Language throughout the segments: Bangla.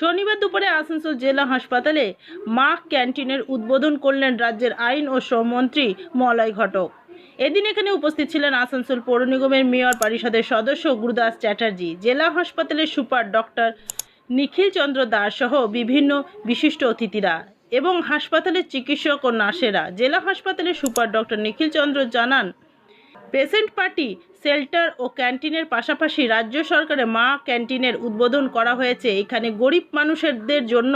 শনিবার দুপুরে আসানসোল জেলা হাসপাতালে মা ক্যান্টিনের উদ্বোধন করলেন রাজ্যের আইন ও শ্রমমন্ত্রী মলয় ঘটক। এদিন এখানে উপস্থিত ছিলেন আসানসোল পৌর নিগমের মেয়র পরিষদের সদস্য গুরুদাস চ্যাটার্জি, জেলা হাসপাতালের সুপার ডক্টর নিখিল চন্দ্র দাস সহ বিভিন্ন বিশিষ্ট অতিথিরা এবং হাসপাতালের চিকিৎসক ও নার্সেরা। জেলা হাসপাতালের সুপার ডক্টর নিখিল চন্দ্র জানান, পেশেন্ট পার্টি শেল্টার ও ক্যান্টিনের পাশাপাশি রাজ্য সরকারে মা ক্যান্টিনের উদ্বোধন করা হয়েছে। এখানে গরিব মানুষদের জন্য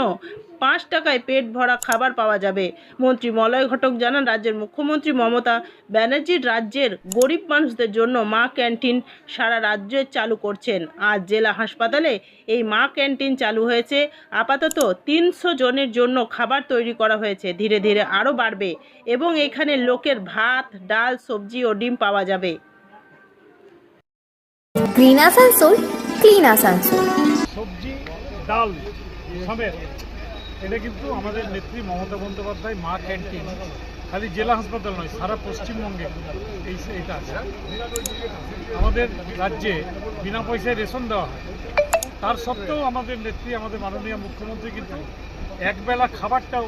পাঁচ টাকায় পেট ভরা খাবার পাওয়া যাবে। মন্ত্রী মলয় ঘটক জানান, রাজ্যের মুখ্যমন্ত্রী মমতা ব্যানার্জির রাজ্যের গরিব মানুষদের জন্য মা ক্যান্টিন সারা রাজ্যে চালু করছেন। আজ জেলা হাসপাতালে এই মা ক্যান্টিন চালু হয়েছে। আপাতত তিনশো জনের জন্য খাবার তৈরি করা হয়েছে। ধীরে ধীরে আরও বাড়বে এবং এখানে লোকের ভাত, ডাল, সবজি ও ডিম পাওয়া যাবে। গ্রিন আসানসোল ক্লিন আসানসোল সবজি, ডাল সমেত। এটা কিন্তু আমাদের নেত্রী মমতা বন্দ্যোপাধ্যায়, মা ক্যান্টিন। খালি জেলা হাসপাতাল নয়, সারা পশ্চিমবঙ্গে এই এটা আছে। আমাদের রাজ্যে বিনা পয়সায় রেশন দেওয়া হয়। তার সত্ত্বেও আমাদের নেত্রী, আমাদের মাননীয় মুখ্যমন্ত্রী কিন্তু একবেলা খাবারটাও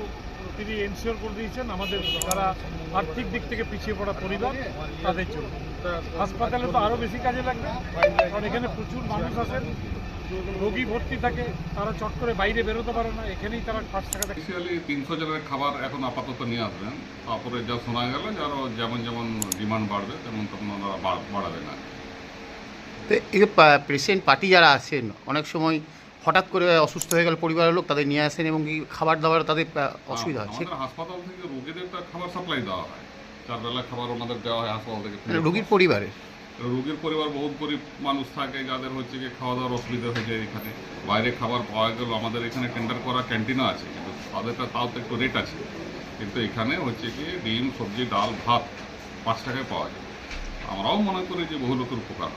তিনি এনশিওর করে দিয়েছেন আমাদের যারা আর্থিক দিক থেকে পিছিয়ে পড়া পরিবার তাদের জন্য। হাসপাতালে তো আরও বেশি কাজে লাগবে কারণ এখানে প্রচুর মানুষ আসেন রোগী ভর্তি থাকে তারা চট করে বাইরে বেরোতে পারে না এখানেই তারা পাঁচ টাকা দেয় স্পেশালি তিনশো জনের খাবার এখন আপাতত নিয়ে আসবেন। তারপরে যা শোনা গেল যে আরও যেমন যেমন ডিমান্ড বাড়বে তেমন তেমন ওনারা বাড়- বাড়াবেন আর কি। তো এই পেশেন্ট পার্টি যারা আছেন অনেক সময় হঠাৎ করে অসুস্থ হয়ে গেল পরিবারের লোক তাদের নিয়ে আসেন এবং কি খাবার দাবার তাদের অসুবিধা আমাদের হাসপাতাল থেকে রোগীদের খাবার সাপ্লাই দেওয়া হয়। চার বেলা খাবার ওনাদের দেওয়া হয় হাসপাতাল থেকে মানে রোগীর পরিবারে? রোগীর পরিবার বহুত গরিব মানুষ থাকে যাদের হচ্ছে কি খাওয়া দাওয়ার অসুবিধা হয়ে যায় এখানে। বাইরে খাবার পাওয়া গেল আমাদের এখানে টেন্ডার করা ক্যান্টিনও আছে কিন্তু তাদেরটা তাও তো একটু রেট আছে। কিন্তু এখানে হচ্ছে কি ডিম সবজি ডাল ভাত পাঁচ টাকায় পাওয়া যায়। আমরাও মনে করি যে বহু লোকের উপকার।